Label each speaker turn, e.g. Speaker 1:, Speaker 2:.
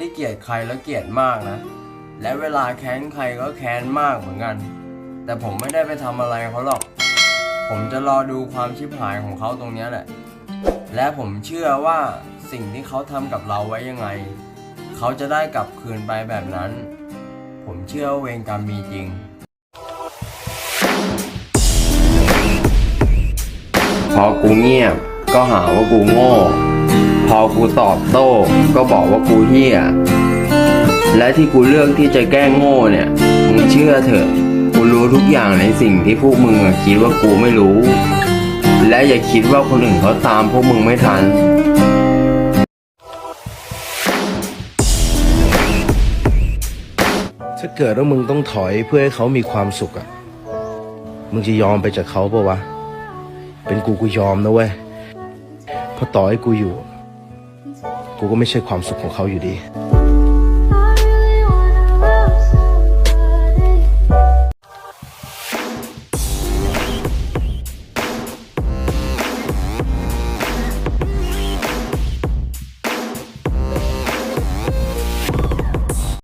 Speaker 1: ที่เกลียดใครแล้วเกลียดมากนะ และเวลาแค้นใครก็แค้นมากเหมือนกัน แต่ผมไม่ได้ไปทำอะไรเขาหรอก ผมจะรอดูความชิบหายของเขาตรงนี้แหละ และผมเชื่อว่าสิ่งที่เขาทำกับเราไว้ยังไง เขาจะได้กลับคืนไปแบบนั้น ผมเชื่อเวรกรรมมีจริง พอกูเงียบก็หาว่ากูโง่ พอกูตอบโต้ก็บอกว่ากูเฮี้ย และที่กูเลือกที่จะแกล้งโง่เนี่ย มึงเชื่อเถอะ กูรู้ทุกอย่างในสิ่งที่พวกมึงคิดว่ากูไม่รู้ และอย่าคิดว่าคนอื่นเขาตามพวกมึงไม่ทัน
Speaker 2: ถ้าเกิดว่ามึงต้องถอยเพื่อให้เขามีความสุขอะมึงจะยอมไปจากเขาปะวะ เป็นกูกูยอมนะเว้ย เพราะต่อให้กูอยู่ กูก็ไม่ใช่ความสุขของเขาอยู่ดี「